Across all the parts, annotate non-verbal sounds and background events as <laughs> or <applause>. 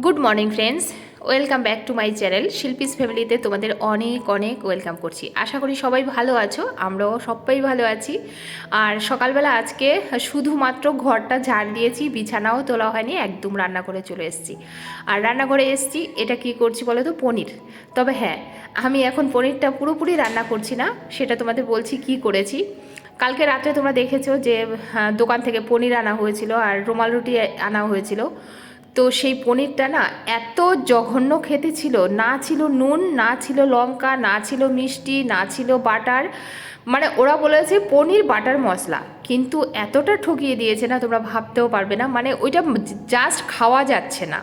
Good morning friends welcome back to my channel Shilpi's ফ্যামিলিতে তোমাদের অনেক অনেক ওয়েলকাম করছি। আশা করি সবাই ভালো আছো, আমরাও সবাই ভালো আছি। আর সকালবেলা আজকে শুধুমাত্র ঘরটা ঝাড় দিয়েছি, বিছানাও তোলা হয়নি, একদম রান্না করে চলে এসেছি। আর রান্নাঘরে এসেছি, এটা কি করছি বলো তো? পনির। তবে হ্যাঁ আমি এখন পনিরটা পুরোপুরি রান্না করছি না, সেটা তোমাদের বলছি কি করেছি। কালকে রাত্রে তোমরা দেখেছ যে দোকান থেকে পনির আনা হয়েছিল, আর রুমাল রুটি আনা হয়েছিল। তো সেই পনিরটা না এত জঘন্য খেতে ছিল। না ছিল নুন, না ছিল লঙ্কা, না ছিল মিষ্টি, না ছিল বাটার। মানে ওরা বলেছে পনির, বাটার মশলা। কিন্তু এতটা ঠকিয়ে দিয়েছে না তোমরা ভাবতেও পারবে না। মানে ওইটা জাস্ট খাওয়া যাচ্ছে না।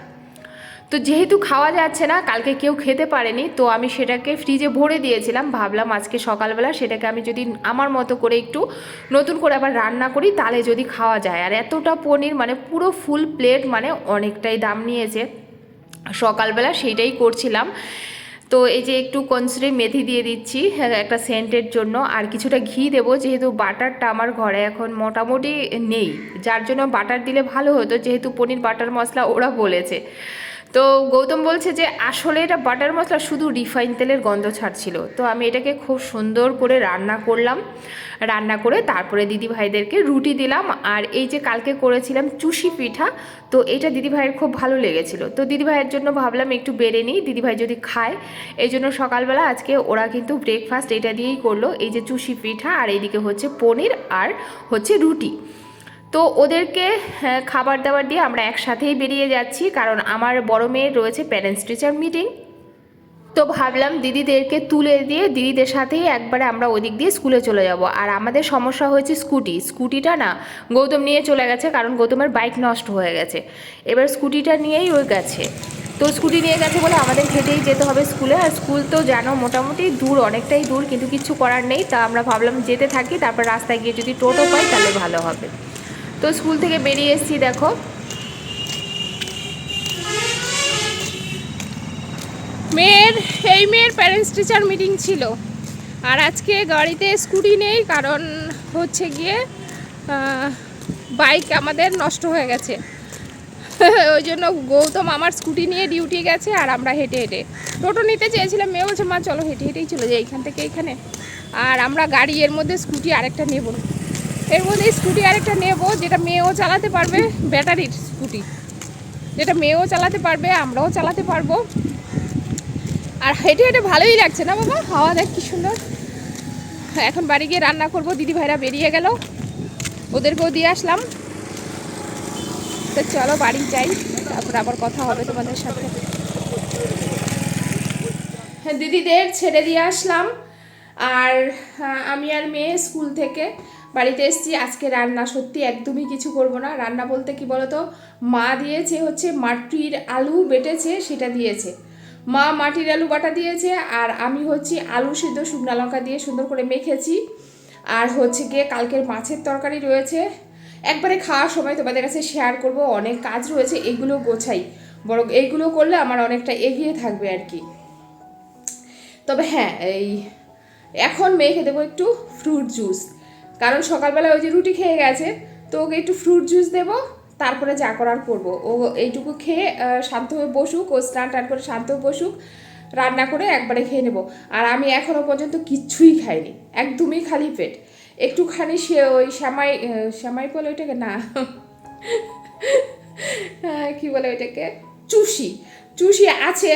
তো যেহেতু খাওয়া যাচ্ছে না কালকে কেউ খেতে পারেনি তো আমি সেটাকে ফ্রিজে ভরে দিয়েছিলাম। ভাবলাম আজকে সকালবেলা সেটাকে আমি যদি আমার মতো করে একটু নতুন করে আবার রান্না করি তাহলে যদি খাওয়া যায়। আর এতটা পনির মানে পুরো ফুল প্লেট মানে অনেকটাই দাম নিয়েছে। সকালবেলা সেইটাই করছিলাম। তো এই যে একটু কনসুরি মেথি দিয়ে দিচ্ছি হ্যাঁ, একটা সেন্টের জন্য। আর কিছুটা ঘি দেবো যেহেতু বাটারটা আমার ঘরে এখন মোটামুটি নেই। যার জন্য বাটার দিলে ভালো হতো যেহেতু পনির বাটার মশলা ওরা বলেছে। তো গৌতম বলছে যে আসলে এটা বাটার মশলা শুধু রিফাইন তেলের গন্ধ ছাড়ছিল। তো আমি এটাকে খুব সুন্দর করে রান্না করলাম। রান্না করে তারপরে দিদি ভাইদেরকে রুটি দিলাম। আর এই যে কালকে করেছিলাম চুষি পিঠা, তো এটা দিদি ভাইয়ের খুব ভালো লেগেছিল। তো দিদি ভাইয়ের জন্য ভাবলাম একটু বেড়ে নিই দিদি ভাই যদি খায়। এই জন্য সকালবেলা আজকে ওরা কিন্তু ব্রেকফাস্ট এটা দিয়েই করল, এই যে চুষি পিঠা আর এইদিকে হচ্ছে পনির আর হচ্ছে রুটি। তো ওদেরকে হ্যাঁ, খাবার দাবার দিয়ে আমরা একসাথেই বেরিয়ে যাচ্ছি কারণ আমার বড় মেয়ের রয়েছে প্যারেন্টস টিচার মিটিং তো ভাবলাম দিদিদেরকে তুলে দিয়ে দিদিদের সাথেই একবারে আমরা ওদিক দিয়ে স্কুলে চলে যাব। আর আমাদের সমস্যা হয়েছে স্কুটি স্কুটিটা না গৌতম নিয়ে চলে গেছে কারণ গৌতমের বাইক নষ্ট হয়ে গেছে। এবার স্কুটিটা নিয়েই ওই গেছে। তো স্কুটি নিয়ে গেছে বলে আমাদের হেঁটেই যেতে হবে স্কুলে আর স্কুল তো জানো মোটামুটি দূর অনেকটাই দূর কিন্তু কিছু করার নেই। তা আমরা ভাবলাম যেতে থাকি তারপর রাস্তায় গিয়ে যদি টোটো পাই তাহলে ভালো হবে। তো স্কুল থেকে বেরিয়ে এসেছি, দেখো। মেয়ের, এই মেয়ের প্যারেন্টস টিচার মিটিং ছিল। আর আজকে গাড়িতে স্কুটি নেই, কারণ হচ্ছে গিয়ে বাইক আমাদের নষ্ট হয়ে গেছে। <laughs> ওই জন্য গৌতম আমার স্কুটি নিয়ে ডিউটি গেছে আর আমরা হেঁটে হেঁটে। টোটো নিতে চেয়েছিলাম, মেয়ে বলছে, মা, চলো হেঁটে হেঁটেই চলে যাই এখান থেকে এখানে। আর আমরা গাড়ি এর মধ্যে স্কুটি আরেকটা নেব। এর মধ্যে স্কুটি আরেকটা নেব, যেটা মেয়েও চালাতে পারবে, ব্যাটারির স্কুটি। যেটা মেয়েও চালাতে পারবে, আমরাও চালাতে পারব। আর হেঁটে হেঁটে ভালোই লাগছে না বাবা? হাওয়া দেখ কি সুন্দর। এখন বাড়ি গিয়ে রান্না করব দিদি ভাইরা বেরিয়ে গেল। ওদেরকেও দিয়ে আসলাম। তো চলো বাড়ি যাই, তারপর আবার কথা হবে তোমাদের সাথে। হ্যাঁ দিদিদের ছেড়ে দিয়ে আসলাম। আর আমি আর মেয়ে স্কুল থেকে বাড়িতে এসেছি, আজকে রান্না সত্যি একদমই কিছু করব না। রান্না বলতে কি বলতো? মা দিয়েছে হচ্ছে মাটির আলু বেটেছে, সেটা দিয়েছে। মা মাটির আলু বাটা দিয়েছে, আর আমি হচ্ছে আলু সিদ্ধ শুকনো লঙ্কা দিয়ে সুন্দর করে মেখেছি। আর হচ্ছে গিয়ে কালকের মাছের তরকারি রয়েছে। একবারে খাওয়ার সময় তোমাদের কাছে শেয়ার করব, অনেক কাজ রয়েছে, এগুলো গোছাই। বরং এইগুলো করলে আমার অনেকটা এগিয়ে থাকবে আর কি। তবে হ্যাঁ এই এখন মেয়েকে দেবো একটু ফ্রুট জুস কারণ সকালবেলা ওই যে রুটি খেয়ে গেছে, তো ওকে একটু ফ্রুট জুস দেবো, তারপরে যা করার করব। ও এইটুকু খেয়ে শান্ত হয়ে বসুক, ও স্নান টান করে শান্ত হয়ে বসুক, রান্না করে একবারে খেয়ে নেব। আর আমি এখনও পর্যন্ত কিচ্ছুই খাইনি, একদমই খালি পেট। একটুখানি সে ওই শ্যামাই শ্যামাই বলে ওইটাকে না কি বলে ওইটাকে? চুষি চুষি আছে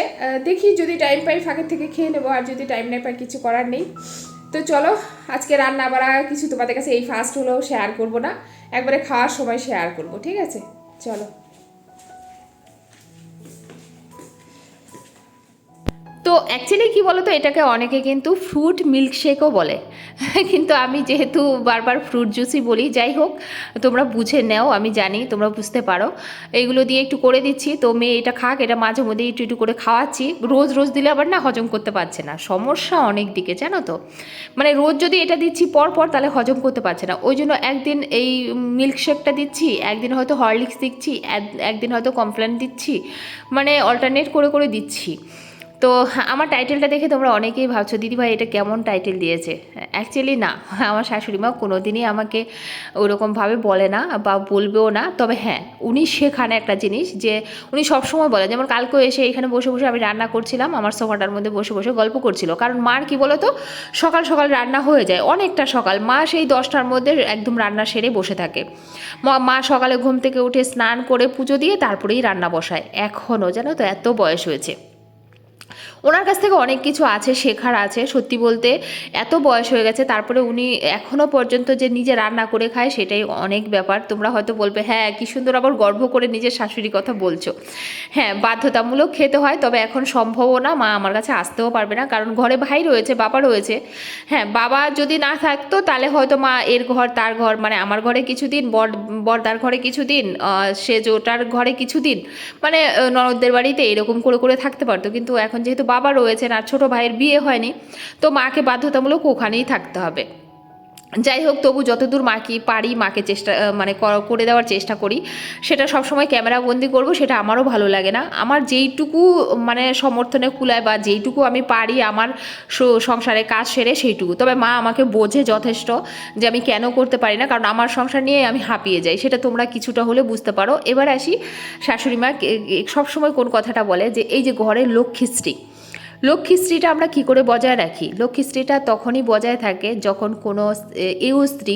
দেখি যদি টাইম পাই ফাঁকের থেকে খেয়ে নেব, আর যদি টাইম না পাই কিছু করার নেই। তো চলো, আজকে রান্না বাড়া কিছু তোমাদের কাছে এই ফার্স্ট হলেও শেয়ার করব না। একবারে খাওয়ার সময় শেয়ার করব, ঠিক আছে? চলো। তো অ্যাকচুয়ালি কি বলতো, এটাকে অনেকে কিন্তু ফ্রুট মিল্কশেকও বলে। <laughs> কিন্তু আমি যেহেতু বারবার ফ্রুট জুসই বলি, যাই হোক, তোমরা বুঝে নেও, আমি জানি, তোমরা বুঝতে পারো। এইগুলো দিয়ে একটু করে দিচ্ছি, তো মেয়ে এটা খাক, এটা মাঝে মধ্যে একটু একটু করে খাওয়াচ্ছি। রোজ রোজ দিলে আবার না হজম করতে পারছে না। সমস্যা অনেক দিকে, জানো তো? মানে রোজ যদি এটা দিচ্ছি পর পর, তাহলে হজম করতে পারছে না। ওই জন্য একদিন এই মিল্কশেকটা দিচ্ছি, একদিন হয়তো হরলিক্স দিচ্ছি একদিন হয়তো কমপ্লেন দিচ্ছি মানে অল্টারনেট করে করে দিচ্ছি। তো আমার টাইটেলটা দেখে তোমরা অনেকেই ভাবছ, দিদিভাই, এটা কেমন টাইটেল দিয়েছে? অ্যাকচুয়ালি না। আমার শাশুড়ি মা কোনো দিনই আমাকে ওরকমভাবে বলে না বা বলবেও না। তবে হ্যাঁ উনি শেখান একটা জিনিস যে উনি সবসময় বলেন। যেমন কালকেও এসে এখানে বসে বসে আমি রান্না করছিলাম, আমার সোফাটার মধ্যে বসে বসে গল্প করছিল। কারণ মার কি বলো তো সকাল সকাল রান্না হয়ে যায়, অনেকটা সকাল। মা সেই দশটার মধ্যে একদম রান্না সেরে বসে থাকে। মা মা সকালে ঘুম থেকে উঠে স্নান করে পুজো দিয়ে তারপরেই রান্না বসায়। এখনও জানো তো, এত বয়স হয়েছে। ওনার কাছ থেকে অনেক কিছু আছে, শেখার আছে। সত্যি বলতে এত বয়স হয়ে গেছে, তারপরে উনি এখনও পর্যন্ত যে নিজে রান্না করে খায় সেটাই অনেক ব্যাপার। তোমরা হয়তো বলবে হ্যাঁ কি সুন্দর আবার গর্ব করে নিজের শাশুড়ির কথা বলছো। হ্যাঁ বাধ্যতামূলক খেতে হয়, তবে এখন সম্ভবও না, মা আমার কাছে আসতেও পারবে না, কারণ ঘরে ভাই রয়েছে, বাবা রয়েছে। হ্যাঁ বাবা যদি না থাকতো, তাহলে হয়তো মা এর ঘর, তার ঘর মানে আমার ঘরে কিছুদিন, বর, বরদার ঘরে কিছুদিন সে ওটার ঘরে কিছুদিন মানে ননদদের বাড়িতে এরকম করে করে থাকতে পারতো। কিন্তু এখন যেহেতু বাবা রয়েছেন আর ছোটো ভাইয়ের বিয়ে হয়নি, তো মাকে বাধ্যতামূলক ওখানেই থাকতে হবে। যাই হোক, তবু যতদূর মাকে পারি, মাকে চেষ্টা মানে করে দেওয়ার চেষ্টা করি। সেটা সবসময় ক্যামেরা বন্দি করব, সেটা আমারও ভালো লাগে না। আমার যেইটুকু মানে সমর্থনে কুলায় বা যেইটুকু আমি পারি, আমার সংসারে কাজ সেরে সেইটুকু। তবে মা আমাকে বোঝে যথেষ্ট যে আমি কেন করতে পারি না, কারণ আমার সংসার নিয়ে আমি হাঁপিয়ে যাই। সেটা তোমরা কিছুটা হলে বুঝতে পারো। এবার আসি শাশুড়ি মা সবসময় কোন কথাটা বলে যে, এই যে ঘরের লক্ষ্মীশ্রী লক্ষ্মীশ্রীটা আমরা কি করে বজায় রাখি? লক্ষ্মীশ্রীটা তখনই বজায় থাকে যখন কোনো এও স্ত্রী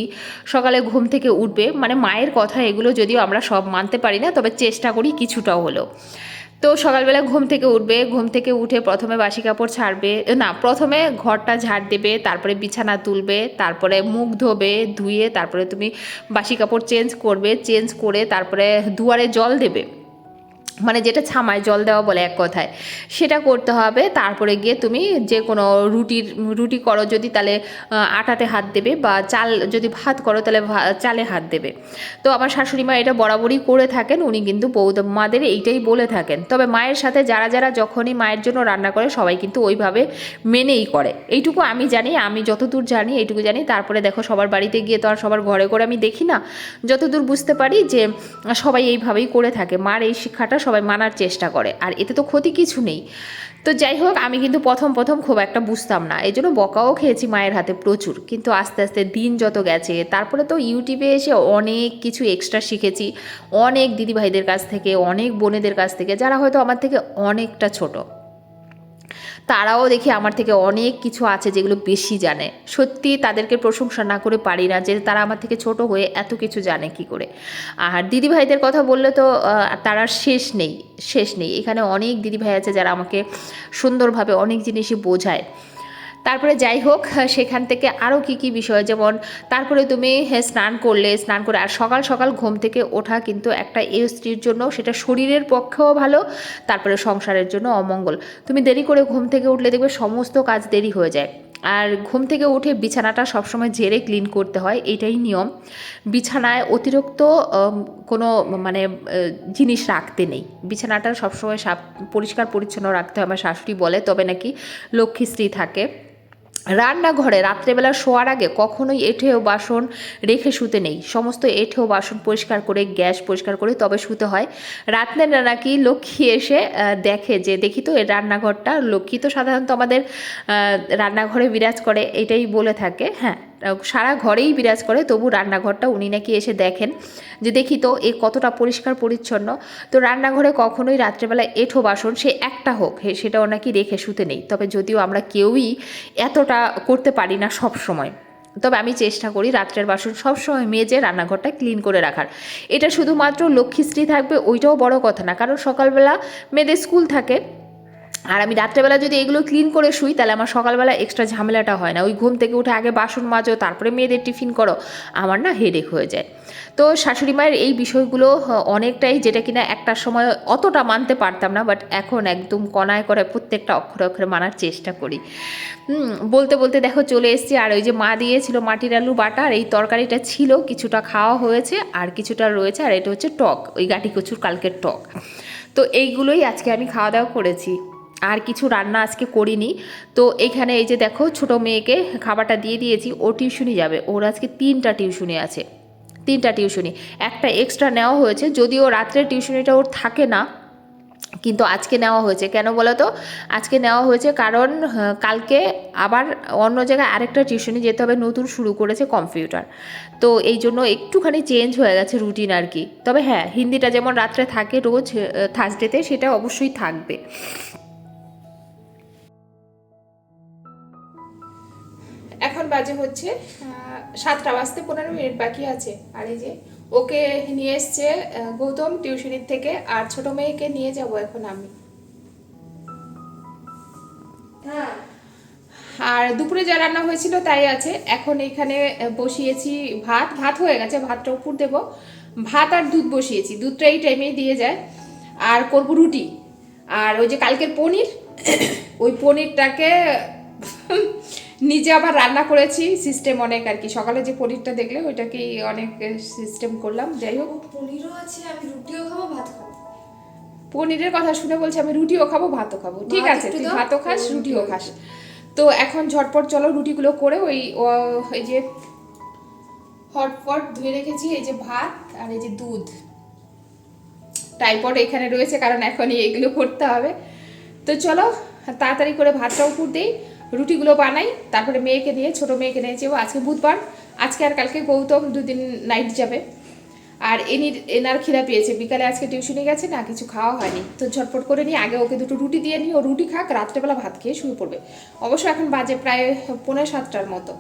সকালে ঘুম থেকে উঠবে। মানে মায়ের কথা এগুলো যদিও আমরা সব মানতে পারি না, তবে চেষ্টা করি কিছুটাও হলেও। তো সকালবেলা ঘুম থেকে উঠবে, ঘুম থেকে উঠে প্রথমে বাসি কাপড় ছাড়বে না, প্রথমে ঘরটা ঝাড় দেবে, তারপরে বিছানা তুলবে, তারপরে মুখ ধোবে, ধুয়ে তারপরে তুমি বাসি কাপড় চেঞ্জ করবে, চেঞ্জ করে তারপরে দুয়ারে জল দেবে। মানে যেটা ছামায় জল দেওয়া বলে এক কথায়, সেটা করতে হবে। তারপরে গিয়ে তুমি যে কোনো রুটির, রুটি করো যদি তাহলে আটাতে হাত দেবে বা চাল যদি ভাত করো তাহলে চালে হাত দেবে। তো আমার শাশুড়ি মা এটা বরাবরই করে থাকেন, উনি কিন্তু বৌদ্ধ মাদের এইটাই বলে থাকেন। তবে মায়ের সাথে যারা যারা যখনই মায়ের জন্য রান্না করে, সবাই কিন্তু ওইভাবে মেনেই করে। এইটুকু আমি জানি, আমি যতদূর জানি, এইটুকু জানি। তারপরে দেখো সবার বাড়িতে গিয়ে তো আর সবার ঘরে করে আমি দেখি না। যতদূর বুঝতে পারি যে, সবাই এইভাবেই করে থাকে। মার এই শিক্ষাটা সবাই মানার চেষ্টা করে, আর এতে তো ক্ষতি কিছু নেই। তো যাই হোক, আমি কিন্তু প্রথম প্রথম খুব একটা বুঝতাম না, এই জন্য বকাও খেয়েছি মায়ের হাতে প্রচুর। কিন্তু আস্তে আস্তে দিন যত গেছে, তারপরে তো ইউটিউবে এসে অনেক কিছু এক্সট্রা শিখেছি, অনেক দিদিভাইদের কাছ থেকে, অনেক বোনেদের কাছ থেকে, যারা হয়তো আমার থেকে অনেকটা ছোটো। তারাও দেখি আমার থেকে অনেক কিছু আছে যেগুলো বেশি জানে। সত্যি তাদেরকে প্রশংসা না করে পারি না যে তারা আমার থেকে ছোট হয়ে এত কিছু জানে কি করে। আর দিদিভাইদের কথা বললে তো তারা শেষ নেই শেষ নেই। এখানে অনেক দিদিভাই আছে যারা আমাকে সুন্দরভাবে অনেক জিনিসই বোঝায়। তারপরে যাই হোক সেখান থেকে আরও কী কী বিষয় যেমন তারপরে তুমি হ্যাঁ, স্নান করলে স্নান করে আর সকাল সকাল ঘুম থেকে ওঠা কিন্তু একটা এ স্ত্রীর জন্য সেটা শরীরের পক্ষেও ভালো তারপরে সংসারের জন্য অমঙ্গল। তুমি দেরি করে ঘুম থেকে উঠলে দেখবে সমস্ত কাজ দেরি হয়ে যায়। আর ঘুম থেকে উঠে বিছানাটা সবসময় ঝেড়ে ক্লিন করতে হয় এটাই নিয়ম। বিছানায় অতিরিক্ত কোনো মানে জিনিস রাখতে নেই। বিছানাটা সবসময় সাপ পরিষ্কার পরিচ্ছন্ন রাখতে হয় আমার শাশুড়ি বলে তবে নাকি লক্ষ্মীশ্রী থাকে। রান্নাঘরে রাত্রেবেলা শোয়ার আগে কখনোই এঁঠেও বাসন রেখে শুতে নেই। সমস্ত এঁঠেও বাসন পরিষ্কার করে, গ্যাস পরিষ্কার করে তবে শুতে হয়। রাত্রে নাকি লক্ষ্মী এসে দেখে যে দেখি তো এর রান্নাঘরটা, লক্ষ্মী তো সাধারণত আমাদের রান্নাঘরে বিরাজ করে, এটাই বলে থাকে। হ্যাঁ সারা ঘরেই বিরাজ করে, তবু রান্নাঘরটা উনি নাকি এসে দেখেন যে দেখি তো এ কতটা পরিষ্কার পরিচ্ছন্ন। তো রান্নাঘরে কখনোই রাত্রেবেলা এঁঠো বাসন, সে একটা হোক, হে, সেটাও নাকি রেখে শুতে নেই। তবে যদিও আমরা কেউই এতটা করতে পারি না সব সময়। তবে আমি চেষ্টা করি রাত্রের বাসন সবসময় মেজে রান্নাঘরটা ক্লিন করে রাখার। এটা শুধুমাত্র লক্ষ্মীশ্রী থাকবে, ওইটাও বড় কথা না। কারণ সকালবেলা মেয়েদের স্কুল থাকে আর আমি রাত্রেবেলা যদি এগুলো ক্লিন করে শুই, তাহলে আমার সকালবেলা এক্সট্রা ঝামেলাটা হয় না। ওই ঘুম থেকে উঠে আগে বাসন মাজো, তারপরে মেয়েদের টিফিন করো, আমার না হেডেক হয়ে যায়। তো শাশুড়ি মায়ের এই বিষয়গুলো অনেকটাই যেটা কিনা একটা সময় অতটা মানতে পারতাম না বাট এখন একদম কনায় করে প্রত্যেকটা অক্ষরে অক্ষরে মানার চেষ্টা করি। বলতে বলতে দেখো চলে এসেছি, আর ওই যে মা দিয়েছিল মাটির আলু বাটা, আর এই তরকারিটা ছিল, কিছুটা খাওয়া হয়েছে, আর কিছুটা রয়েছে, আর এটা হচ্ছে টক, ওই গাটি কচুর কালকের টক। তো এইগুলোই আজকে আমি খাওয়া দাওয়া করেছি। আর কিছু রান্না আজকে করিনি। তো এখানে এই যে দেখো, ছোট মেয়েকে খাবারটা দিয়ে দিয়েছি, ও টিউশনি যাবে। ওর আজকে তিনটা টিউশনি আছে। তিনটা টিউশনি। একটা এক্সট্রা নেওয়া হয়েছে, যদিও রাত্রে টিউশনিটা ওর থাকে না, কিন্তু আজকে নেওয়া হয়েছে। কেন বলো তো? আজকে নেওয়া হয়েছে কারণ কালকে আবার অন্য জায়গায় আরেকটা টিউশনি যেতে হবে, নতুন শুরু করেছে কম্পিউটার। তো এই জন্য একটুখানি চেঞ্জ হয়ে গেছে রুটিন আর কি। তবে হ্যাঁ হিন্দিটা যেমন রাত্রে থাকে, রোজ থার্সডেতে সেটা অবশ্যই থাকবে। এখন বাজে হচ্ছে সাতটা বাজতে পনেরো মিনিট বাকি আছে। আর এই যে ওকে নিয়ে এসছে গৌতম টিউশনির থেকে আর ছোট মেয়েকে নিয়ে যাব এখন আমি। হ্যাঁ। আর দুপুরে যা রান্না হয়েছিল তাই আছে। এখন এখানে বসিয়েছি ভাত। ভাত হয়ে গেছে ভাতটা উপর দেব। ভাত আর দুধ বসিয়েছি। দুধটা এই টাইমেই দিয়ে যায়। আর করব রুটি। আর ওই যে কালকের পনির ওই পনিরটাকে নিজে আবার রান্না করেছি সিস্টেম অনেক আর কি। সকালে যে পনিরটা দেখলে ওইটাকেই অনেক সিস্টেম করলাম। যাই হোক। পনিরও আছে আমি রুটিও খাব ভাত খাব। পনিরের কথা শুনে বলছে আমি রুটিও খাব ভাতও খাব। ঠিক আছে তুই ভাতও খাস রুটিও খাস। তো এখন ঝটপট চলো রুটিগুলো করে ওই এই যে হটপট ধুয়ে রেখেছি এই যে ভাত আর এই যে দুধ। টাইপড এখানে রয়েছে কারণ এখনই এগুলো করতে হবে। তো চলো তাড়াতাড়ি করে ভাতটাও উপর দিই। রুটিগুলো বানাই, তারপরে মেয়েকে নিয়ে ছোট মেয়েকে নিয়ে যাব আজকে বুধবার, আজকে আর কালকে গৌতম দুদিন নাইট যাবে। আর এনির, এনার খিদা পেয়েছে, বিকালে আজকে টিউশনে গেছে, না কিছু খাওয়া হয়নি। তো ঝটপট করে নিয়ে, আগে ওকে দুটো রুটি দিয়ে নিই ও রুটি খাক, রাত্রেবেলা ভাত খেয়ে শুয়ে পড়বে। অবশ্য এখন বাজে প্রায় পনেরো সাতটার মতো।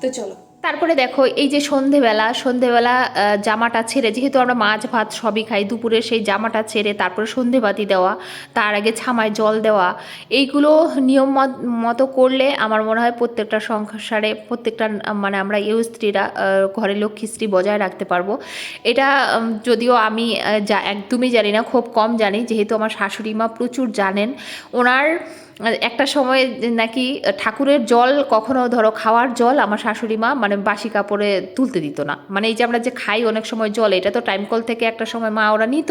তো চলো। তারপরে দেখো, এই যে সন্ধেবেলা সন্ধেবেলা জামাটা ছেড়ে, যেহেতু আমরা মাছ ভাত সবই খাই দুপুরে সেই জামাটা ছেড়ে তারপরে সন্ধেবাতি দেওয়া, তার আগে ছামায় জল দেওয়া, এইগুলো নিয়ম মত- করলে আমার মনে হয় প্রত্যেকটা সংসারে, প্রত্যেকটা মানে আমরা ইউ স্ত্রীরা ঘরে লক্ষ্মীশ্রী বজায় রাখতে পারব। এটা যদিও আমি যা, একদমই জানি না, খুব কম জানি, যেহেতু আমার শাশুড়ি মা প্রচুর জানেন, ওনার একটা সময় নাকি ঠাকুরের জল কখনো, ধরো খাওয়ার জল আমার শাশুড়ি মা মানে বাসি কাপড়ে তুলতে দিত না। মানে এই যে আমরা যে খাই অনেক সময় জল, এটা তো টাইম কল থেকে একটা সময় মা ওরা নিত,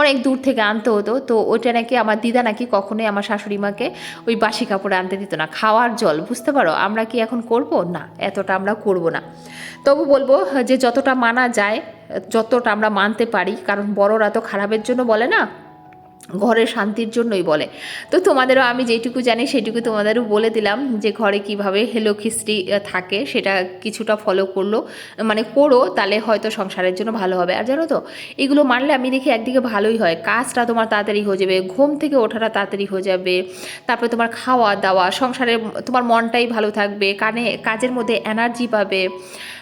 অনেক দূর থেকে আনতে হতো। তো ওইটা নাকি আমার দিদা নাকি কখনোই আমার শাশুড়ি মাকে ওই বাসি কাপড়ে আনতে দিত না। খাওয়ার জল, বুঝতে পারো? আমরা কি এখন করব? না, এতটা আমরা করব না। তবু বলব যে যতটা মানা যায়, যতটা আমরা মানতে পারি, কারণ বড়রা তো খারাপের জন্য বলে না ঘরের শান্তির জন্যই বলে। তো তোমাদেরও আমি যেটুকু জানি সেটুকু তোমাদেরও বলে দিলাম যে ঘরে কীভাবে আহ, থাকে সেটা কিছুটা ফলো করল। মানে করো তাহলে হয়তো সংসারের জন্য ভালো হবে। আর জানো তো এগুলো মানলে আমি দেখি একদিকে ভালোই হয়। কাজটা তোমার তাড়াতাড়ি হয়ে যাবে ঘুম থেকে ওঠাটা তাড়াতাড়ি হয়ে যাবে তারপরে তোমার খাওয়া দাওয়া সংসারে তোমার মনটাই ভালো থাকবে কানে কাজের মধ্যে এনার্জি পাবে।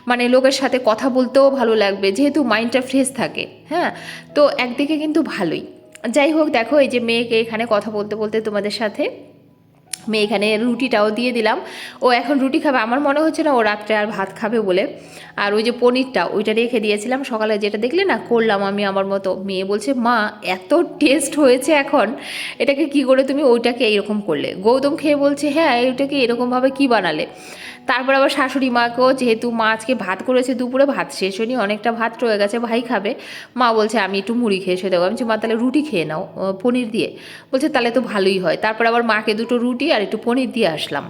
মানে লোকের সাথে কথা বলতেও ভালো লাগবে যেহেতু মাইন্ডটা ফ্রেশ থাকে হ্যাঁ? তো একদিকে কিন্তু ভালোই। যাই হোক, দেখো এই যে মেয়েকে এখানে কথা বলতে বলতে তোমাদের সাথে মেয়ে এখানে রুটিটাও দিয়ে দিলাম। ও এখন রুটি খাবে। আমার মনে হচ্ছে না ও রাত্রে আর ভাত খাবে বলে। আর ওই যে পনিরটা, ওইটা রেখে দিয়েছিলাম। সকালে যেটা দেখলে না, করলাম আমি আমার মতো। মেয়ে বলছে, মা, এত টেস্ট হয়েছে এখন। এটাকে কি করে তুমি ওইটাকে এইরকম করলে? গৌতম খেয়ে বলছে হ্যাঁ ওইটাকে এরকমভাবে কি বানালে? তারপর আবার শাশুড়ি মাকেও যেহেতু মা আজকে ভাত করেছে দুপুরে, ভাত শেষ হয়নি, অনেকটা ভাত রয়ে গেছে, ভাই খাবে। মা বলছে, আমি একটু মুড়ি খেয়ে এসে দেবো আমি মা, তাহলে রুটি খেয়ে নাও পনির দিয়ে। বলছে, তাহলে তো ভালোই হয়। তারপর আবার মাকে দুটো রুটি আর একটু পনির দিয়ে আসলাম।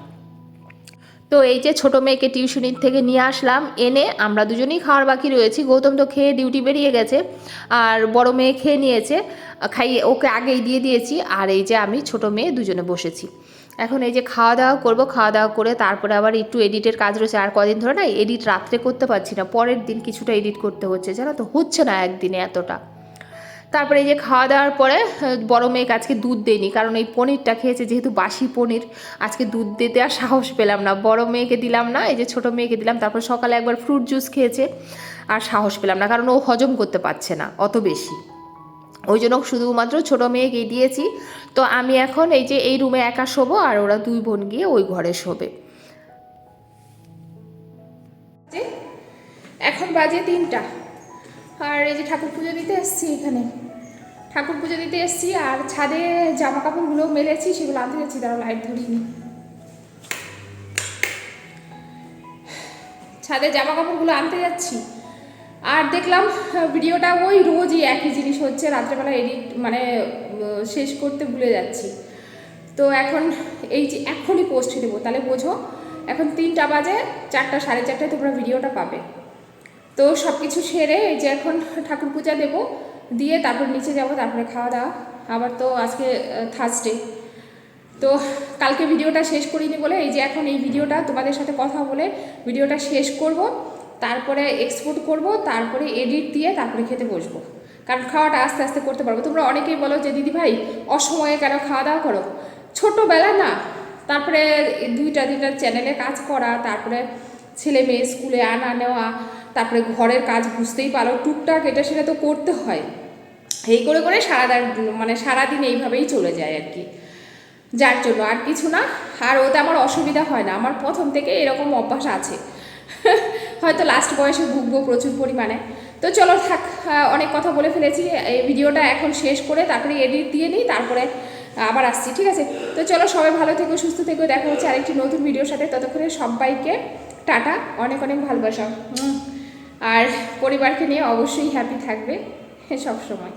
তো এই যে ছোটো মেয়েকে টিউশনির থেকে নিয়ে আসলাম, এনে আমরা দুজনেই খাওয়ার বাকি রয়েছি। গৌতম তো খেয়ে ডিউটি বেরিয়ে গেছে, আর বড় মেয়ে খেয়ে নিয়েছে। খাইয়ে, ওকে আগেই দিয়ে দিয়েছি, আর এই যে আমি ছোট মেয়ে দুজনে বসেছি। এখন এই যে খাওয়া দাওয়া করব খাওয়া দাওয়া করে তারপরে আবার একটু এডিটের কাজ রয়েছে। আর কদিন ধরে না এডিট রাত্রে করতে পারছি না, পরের দিন কিছুটা এডিট করতে হচ্ছে, জানো তো? হচ্ছে না একদিনে এতটা। তারপরে এই যে খাওয়া দাওয়ার পরে, বড় মেয়েকে আজকে দুধ দেয়নি কারণ এই পনিরটা খেয়েছে যেহেতু বাসি পনির, আজকে দুধ দিতে আর সাহস পেলাম না। বড় মেয়েকে দিলাম না, এই যে ছোট মেয়েকে দিলাম, তারপর সকালে একবার ফ্রুট জুস খেয়েছে, আর সাহস পেলাম না, কারণ ও হজম করতে পারছে না, অত বেশি। ওই জন্য শুধুমাত্র ছোটো মেয়েকেই দিয়েছি। তো আমি এখন এই যে এই রুমে একা শোবো আর ওরা দুই বোন গিয়ে ওই ঘরে শোবে। এখন বাজে তিনটা। আর এই যে ঠাকুর পুজো দিতে এসছি এখানে। ঠাকুর পুজো দিতে এসছি আর ছাদে জামা কাপড়গুলো মেলেছি, সেগুলো আনতে যাচ্ছি তারা লাইট ধরিনি ছাদে জামা কাপড়গুলো আনতে যাচ্ছি। আর দেখলাম আহ, ভিডিওটা ওই রোজই একই জিনিস হচ্ছে রাত্রেবেলা এডিট মানে শেষ করতে ভুলে যাচ্ছি। তো এখন এই যে এখনই পোস্ট দেবো তাহলে বোঝো এখন তিনটা বাজে চারটা সাড়ে চারটায় তোমরা ভিডিওটা পাবে। তো সব কিছু সেরে এই যে এখন ঠাকুর পূজা দেবো দিয়ে তারপর নিচে যাব তারপরে খাওয়া দাওয়া। আবার তো আজকে থার্সডে তো কালকে ভিডিওটা শেষ করিনি বলে এই যে এখন এই ভিডিওটা তোমাদের সাথে কথা বলে ভিডিওটা শেষ করব। তারপরে এক্সপোর্ট করব, তারপরে এডিট দিয়ে তারপরে খেতে বসবো। কারণ খাওয়াটা আস্তে আস্তে করতে পারব। তোমরা অনেকেই বলো যে, দিদি ভাই, অসময়ে কেন খাওয়া দাওয়া করো? ছোটোবেলা না, তারপরে দুইটা দুইটা চ্যানেলে কাজ করা, তারপরে ছেলে মেয়ে স্কুলে আনা নেওয়া, তারপরে ঘরের কাজ বুঝতেই পারো, টুকটাক এটা সেটা তো করতে হয়। এই করে করে সারা মানে সারাদিন এইভাবেই চলে যায় আর কি। যার জন্য আর কিছু না, আর ওতে আমার অসুবিধা হয় না। আমার প্রথম থেকে এরকম অভ্যাস আছে। হয়তো লাস্ট বয়সে ভুগবো প্রচুর পরিমাণে। তো চলো থাক অনেক কথা বলে ফেলেছি। এই ভিডিওটা এখন শেষ করে তারপরে এডিট দিয়ে নিই, তারপরে আবার আসছি, ঠিক আছে? তো চলো সবাই ভালো থেকো, সুস্থ থেকো, দেখা হচ্ছে আরেকটি নতুন ভিডিওর সাথে। ততক্ষণে সবাইকে টাটা, অনেক অনেক ভালোবাসা। আর পরিবারকে নিয়ে অবশ্যই হ্যাপি থাকবে সব সময়